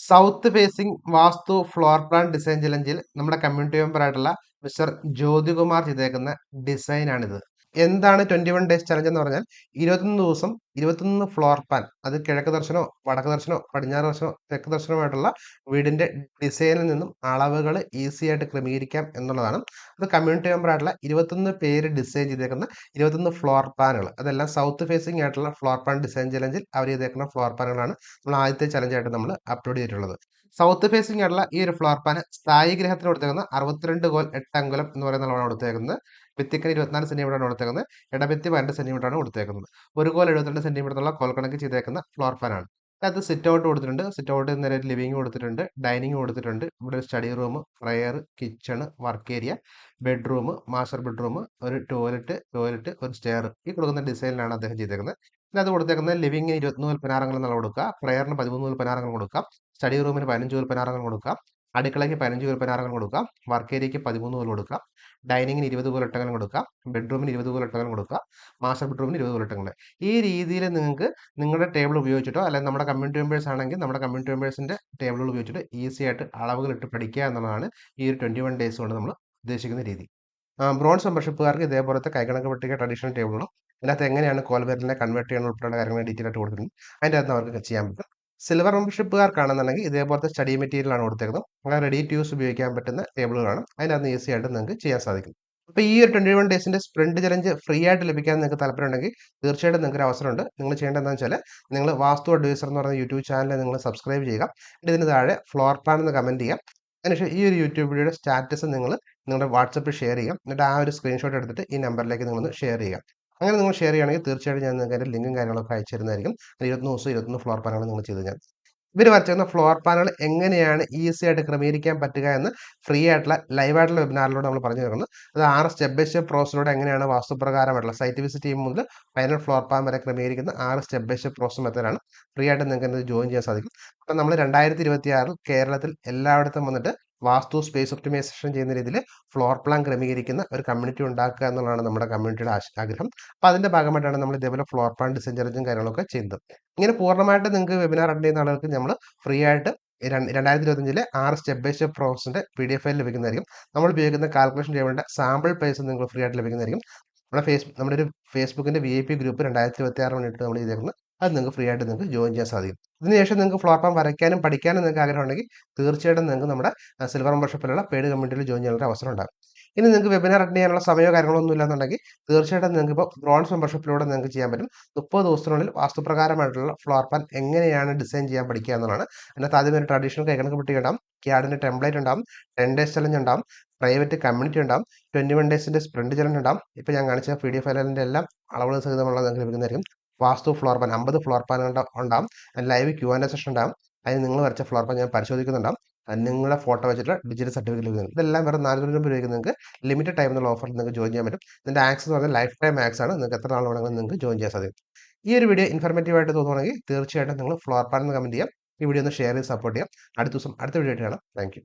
South facing vastu floor plan design ചലഞ്ചിൽ നമ്മുടെ community member ആയിട്ടുള്ള mister Jyothikumar ചെയ്തേക്കുന്ന ഡിസൈനാണിത് എന്താണ് ട്വന്റി വൺ ഡേയ്സ് ചലഞ്ച് എന്ന് പറഞ്ഞാൽ ഇരുപത്തൊന്ന് ദിവസം ഇരുപത്തൊന്ന് ഫ്ലോർ പ്ലാൻ അത് കിഴക്ക് ദർശനോ വടക്ക് ദർശനോ പടിഞ്ഞാറ് ദർശനോ തെക്ക് ദർശനമായിട്ടുള്ള വീടിന്റെ ഡിസൈനിൽ നിന്നും അളവുകൾ ഈസി ആയിട്ട് ക്രമീകരിക്കാം എന്നുള്ളതാണ്. അത് കമ്മ്യൂണിറ്റി മെമ്പർ ആയിട്ടുള്ള ഇരുപത്തൊന്ന് പേര് ഡിസൈൻ ചെയ്തേക്കുന്ന ഇരുപത്തൊന്ന് ഫ്ലോർ പ്ലാനുകൾ അതെല്ലാം സൗത്ത് ഫേസിംഗ് ആയിട്ടുള്ള ഫ്ലോർ പ്ലാൻ ഡിസൈൻ ചലഞ്ചിൽ അവർ ചെയ്തേക്കുന്ന ഫ്ലോർ പ്ലാനുകളാണ് നമ്മൾ ആദ്യത്തെ ചലഞ്ചായിട്ട് നമ്മൾ അപ്ലോഡ് ചെയ്തിട്ടുള്ളത്. സൗത്ത് ഫേസിംഗ് ആയിട്ടുള്ള ഈ ഒരു ഫ്ലോർ പ്ലാൻ സ്ഥായി ഗ്രഹത്തിന് കൊടുത്തേക്കുന്നത് അറുപത്തിരണ്ട് ഗോൽ എട്ട് അങ്കുലം എന്ന് പറയുന്ന അളവാണ് കൊടുത്തേക്കുന്നത്. ഭിത്തിക്കന് ഇരുപത്തിനാല് സെന്റിമീറ്ററാണ് കൊടുത്തേക്കുന്നത്. ഇടഭിത്തി പന്ത്രണ്ട് സെന്റിമീറ്ററാണ് കൊടുത്തേക്കുന്നത്. ഒരു കോൽ എഴുപത്തിരണ്ട് സെന്റിമീറ്ററുള്ള കോൽ കണക്ക് ചെയ്തേക്കുന്ന ഫ്ലോർ പ്ലാൻ ആണ് അത് സിറ്റ് ഔട്ട് കൊടുത്തിട്ടുണ്ട് സിറ്റ് ഔട്ട് നേരെ ലിവിംഗ് കൊടുത്തിട്ടുണ്ട് ഡൈനിങ് കൊടുത്തിട്ടുണ്ട്. ഇവിടെ study room prayer kitchen work area bedroom master bedroom ഒരു ടോയ്ലറ്റ് ടോയ്ലറ്റ് ഒരു സ്റ്റെയർ ഈ കൊടുക്കുന്ന ഡിസൈനിലാണ് അദ്ദേഹം ചെയ്തേക്കുന്നത്. അത് കൊടുത്തേക്കുന്നത് ലിവിങ്ങിന് ഇരുപത്തിനൂൽ പനാറങ്ങൾ എന്നുള്ള കൊടുക്കുക പ്രയറിന് പതിമൂന്ന് ഉൽപ്പന്നാരങ്ങൾ കൊടുക്കാം സ്റ്റഡി റൂമിന് പതിനഞ്ച് ഉൽപ്പന്നാരങ്ങൾ കൊടുക്കാം അടുക്കളയ്ക്ക് പതിനഞ്ച് ഉൽപ്പന്നാരങ്ങൾ കൊടുക്കുക വർക്ക് ഏരിയയ്ക്ക് പതിമൂന്ന് കോൽ കൊടുക്കുക ഡൈനിങ്ങിന് ഇരുപത് കോലട്ടങ്ങൾ കൊടുക്കുക ബെഡ്റൂമിന് ഇരുപത് കോലട്ടങ്ങൾ കൊടുക്കുക മാസ്റ്റർ ബെഡ്റൂമിന് ഇരുപത് കോലട്ടങ്ങൾ ഈ രീതിയിൽ നിങ്ങൾക്ക് നിങ്ങളുടെ ടേബിൾ ഉപയോഗിച്ചിട്ടോ അല്ലെങ്കിൽ നമ്മുടെ കമ്മ്യൂണിറ്റി മെമ്പേഴ്സ് ആണെങ്കിൽ നമ്മുടെ കമ്മ്യൂണിറ്റി മെമ്പേഴ്സിന്റെ ടേബിളുകൾ ഉപയോഗിച്ചിട്ട് ഈസി ആയിട്ട് അളവുകൾ ഇട്ട് പഠിക്കുക എന്നുള്ളതാണ് ഈ ഒരു ട്വന്റി വൺ ഡേയ്സ് കൊണ്ട് നമ്മൾ ഉദ്ദേശിക്കുന്ന രീതി. ബ്രോൺസ് മെമ്പർഷിപ്പുകാർക്ക് ഇതേപോലത്തെ കൈകണക്ക് പട്ടിക ട്രഡീഷണൽ ടേബിളുകളും അതിനകത്ത് എങ്ങനെയാണ് കോൽവെറിനെ കൺവേർട്ട് ചെയ്യണം ഉൾപ്പെടെയുള്ള കാര്യങ്ങൾ ഡീറ്റെയിൽ ആയിട്ട് കൊടുത്തിട്ടുണ്ട്. അതിന്റെ അകത്ത് അവർക്ക് ചെയ്യാൻ പറ്റും. സിൽവർ മെമ്പർഷിപ്പുകാർക്കാണെന്നുണ്ടെങ്കിൽ ഇതേപോലത്തെ സ്റ്റഡി മെറ്റീരിയൽ ആണ് കൊടുത്തേക്കുന്നത്. അങ്ങനെ റെഡി ടു യൂസ് ഉപയോഗിക്കാൻ പറ്റുന്ന ടേബിളുകളാണ് അതിനകത്ത് ഈസി ആയിട്ട് നിങ്ങൾക്ക് ചെയ്യാൻ സാധിക്കും. അപ്പോൾ ഈ ഒരു ട്വന്റി വൺ ഡേയ്സിന്റെ സ്പ്രിന്റ് ചലഞ്ച് ഫ്രീ ആയിട്ട് ലഭിക്കാൻ നിങ്ങൾക്ക് താല്പര്യമുണ്ടെങ്കിൽ തീർച്ചയായിട്ടും നിങ്ങൾക്ക് ഒരു അവസരമുണ്ട്. നിങ്ങൾ ചെയ്യേണ്ടത് എന്താണെന്ന് വെച്ചാൽ നിങ്ങൾ വാസ്തു അഡ്വൈസർ എന്ന് പറയുന്ന യൂട്യൂബ് ചാനൽ നിങ്ങൾ സബ്സ്ക്രൈബ് ചെയ്യുക. എന്നിട്ട് ഇതിന് താഴെ ഫ്ലോർ പ്ലാൻ എന്ന് കമന്റ് ചെയ്യാം. അതിനുശേഷം ഈ ഒരു യൂട്യൂബ് വീഡിയോയുടെ സ്റ്റാറ്റസ് നിങ്ങൾ നിങ്ങളുടെ വാട്സപ്പിൽ ഷെയർ ചെയ്യാം എന്നിട്ട് ആ ഒരു സ്ക്രീൻഷോട്ട് എടുത്തിട്ട് ഈ നമ്പറിലേക്ക് നിങ്ങൾ ഷെയർ ചെയ്യാം അങ്ങനെ നിങ്ങൾ ഷെയർ ചെയ്യുകയാണെങ്കിൽ തീർച്ചയായിട്ടും ഞാൻ നിങ്ങൾക്ക് അതിന്റെ ലിങ്കും കാര്യങ്ങളൊക്കെ അയച്ചു ഇരുപത്തൊന്ന് ദിവസം ഇരുപത്തൊന്ന് ഫ്ലോർ പാനുകൾ നിങ്ങൾ ചെയ്ത് ഞാൻ ഇവർ വരച്ചിരുന്ന ഫ്ലോർ പാനൽ എങ്ങനെയാണ് ഈസി ആയിട്ട് ക്രമീകരിക്കാൻ പറ്റുക എന്ന് ഫ്രീ ആയിട്ടുള്ള ലൈവ് ആയിട്ടുള്ള വെബിനാറിലൂടെ നമ്മൾ പറഞ്ഞു തരുന്നത് അത് ആറ് സ്റ്റെപ്പ് ബൈ സ്റ്റെപ്പ് പ്രോസസ്സിലൂടെ എങ്ങനെയാണ് വാസ്തുപ്രകാരമായിട്ടുള്ള സൈറ്റ് വിസിറ്റ് ചെയ്യുമ്പോൾ മുതൽ ഫൈനൽ ഫ്ലോർ പാൻ വരെ ക്രമീകരിക്കുന്ന ആറ് സ്റ്റെപ്പ് ബൈ സ്റ്റെപ്പ് പ്രോസസ് മെത്തേഡാണ് ഫ്രീ ആയിട്ട് നിങ്ങൾക്ക് ജോയിൻ ചെയ്യാൻ സാധിക്കും. അപ്പം നമ്മൾ രണ്ടായിരത്തി ഇരുപത്തി കേരളത്തിൽ എല്ലായിടത്തും വന്നിട്ട് വാസ്തു സ്പേസ് ഒപ്റ്റിമൈസേഷൻ ചെയ്യുന്ന രീതിയിൽ ഫ്ലോർ പ്ലാൻ ക്രമീകരിക്കുന്ന ഒരു കമ്മ്യൂണിറ്റി ഉണ്ടാക്കുക എന്നുള്ളതാണ് നമ്മുടെ കമ്മ്യൂണിറ്റിയുടെ ആഗ്രഹം. അപ്പോൾ അതിന്റെ ഭാഗമായിട്ടാണ് നമ്മൾ ഇതേപോലെ ഫ്ലോർ പ്ലാൻ ഡിസൈൻ ചലഞ്ചും കാര്യങ്ങളൊക്കെ ചെയ്യുന്നത്. ഇങ്ങനെ പൂർണമായിട്ട് നിങ്ങൾക്ക് വെബിനാർ അറ്റൻഡ് ചെയ്യുന്ന ആളുകൾക്ക് നമ്മൾ ഫ്രീ ആയിട്ട് രണ്ടായിരത്തി ഇരുപത്തഞ്ചിലെ ആറ് സ്റ്റെപ്പ് ബൈ സ്റ്റെപ്പ് പ്രോസസിന്റെ പി ഡി എഫ് ഫയൽ ലഭിക്കുന്നതായിരിക്കും. നമ്മൾ ഉപയോഗിക്കുന്ന കാൽക്കുലേഷൻ ചെയ്യേണ്ട സാമ്പിൾ പേസ് നിങ്ങൾ ഫ്രീ ആയിട്ട് ലഭിക്കുന്നതായിരിക്കും. നമ്മുടെ ഫേസ് നമ്മുടെ ഒരു ഫേസ്ബുക്കിന്റെ വി ഐ പി ഗ്രൂപ്പ് രണ്ടായിരത്തി ഇരുപത്തി ആറ് മണിയിട്ട് നമ്മൾ ചെയ്തേക്കുന്നത് അത് നിങ്ങൾക്ക് ഫ്രീ ആയിട്ട് നിങ്ങൾക്ക് ജോയിൻ ചെയ്യാൻ സാധിക്കും. ഇതിനുശേഷം നിങ്ങൾക്ക് ഫ്ലോർ പ്ലാൻ വരയ്ക്കാനും പഠിക്കാനും നിങ്ങൾക്ക് ആഗ്രഹം ഉണ്ടെങ്കിൽ തീർച്ചയായിട്ടും നിങ്ങൾക്ക് നമ്മുടെ സിൽവർ മെമ്പർഷിപ്പിലുള്ള പെയ്ഡ് കമ്മ്യൂണിറ്റിയിൽ ജോയിൻ ചെയ്യാനുള്ള അവസരം ഉണ്ടാകും. ഇനി നിങ്ങൾക്ക് വെബിനാർ അറ്റൻഡ് ചെയ്യാനുള്ള സമയമോ കാര്യങ്ങളൊന്നും ഇല്ലാന്നുണ്ടെങ്കിൽ തീർച്ചയായിട്ടും നിങ്ങൾക്ക് ഇപ്പോൾ ബ്രോൺസ് മെമ്പർഷിപ്പിലൂടെ നിങ്ങൾക്ക് ചെയ്യാൻ പറ്റും. മുപ്പത് ദിവസത്തിനുള്ളിൽ വാസ്തുപ്രകാരമായിട്ടുള്ള ഫ്ലോർ പ്ലാൻ എങ്ങനെയാണ് ഡിസൈൻ ചെയ്യാൻ പഠിക്കുക എന്നുള്ളതാണ്. അതിനകത്ത് ആദ്യം ഒരു ട്രഡീഷണൽ കൈകണക്ക് പെട്ടി ഉണ്ടാവും. ക്യാഡിന്റെ ടെംപ്ലേറ്റ് ഉണ്ടാവും. ടെൻ ഡേയ്സ് ചലഞ്ച് ഉണ്ടാവും. പ്രൈവറ്റ് കമ്മ്യൂണിറ്റി ഉണ്ടാവും. ട്വന്റി വൺ ഡേയ്സിന്റെ സ്പ്രിന്റ് ചലഞ്ച് ഉണ്ടാവും. ഇപ്പോൾ ഞാൻ കാണിച്ച പി ഡി എഫ് ഫയലിന്റെ എല്ലാം അളവുകൾ സഹിതമുള്ള നിങ്ങൾക്ക് ലഭിക്കുന്നതായിരിക്കും. വാസ്തു ഫ്ലോർ പ്ലാൻ അമ്പത് ഫ്ലോർ പ്ലാൻ ഉണ്ടാവും. ലൈവ് ക്യൂ ആൻഡ് സെഷൻ ഉണ്ടാവും. അതിന് നിങ്ങൾ വരച്ച ഫ്ലോർ പ്ലാൻ ഞാൻ പരിശോധിക്കുന്നുണ്ടാവും. നിങ്ങളുടെ ഫോട്ടോ വെച്ചിട്ട് ഡിജിറ്റൽ സർട്ടിഫിക്കറ്റ് ലഭിക്കുന്നത് ഇതെല്ലാം വെറും നാല് രൂപ രൂപയ്ക്ക് നിങ്ങൾക്ക് ലിമിറ്റഡ് ടൈം എന്നുള്ള ഓഫറിൽ നിങ്ങൾക്ക് ജോയിൻ ചെയ്യാൻ പറ്റും. ഇതിന്റെ ആക്സസ് എന്ന് പറഞ്ഞാൽ ലൈഫ് ടൈം ആക്സ് ആണ്. നിങ്ങൾക്ക് എത്ര നാളെ വേണമെങ്കിലും നിങ്ങൾക്ക് ജോയിൻ ചെയ്യാൻ സാധിക്കും. ഈ ഒരു വീഡിയോ ഇൻഫർമേറ്റീവ് ആയിട്ട് തോന്നുകയാണെങ്കിൽ തീർച്ചയായിട്ടും നിങ്ങൾ ഫ്ലോർ പ്ലാൻ എന്ന് കമന്റ് ചെയ്യാം. ഈ വീഡിയോ ഒന്ന് ഷെയർ ചെയ്ത് സപ്പോർട്ട് ചെയ്യാം. അടുത്ത ദിവസം അടുത്ത വീഡിയോ ആയിട്ട് കാണാം. താങ്ക്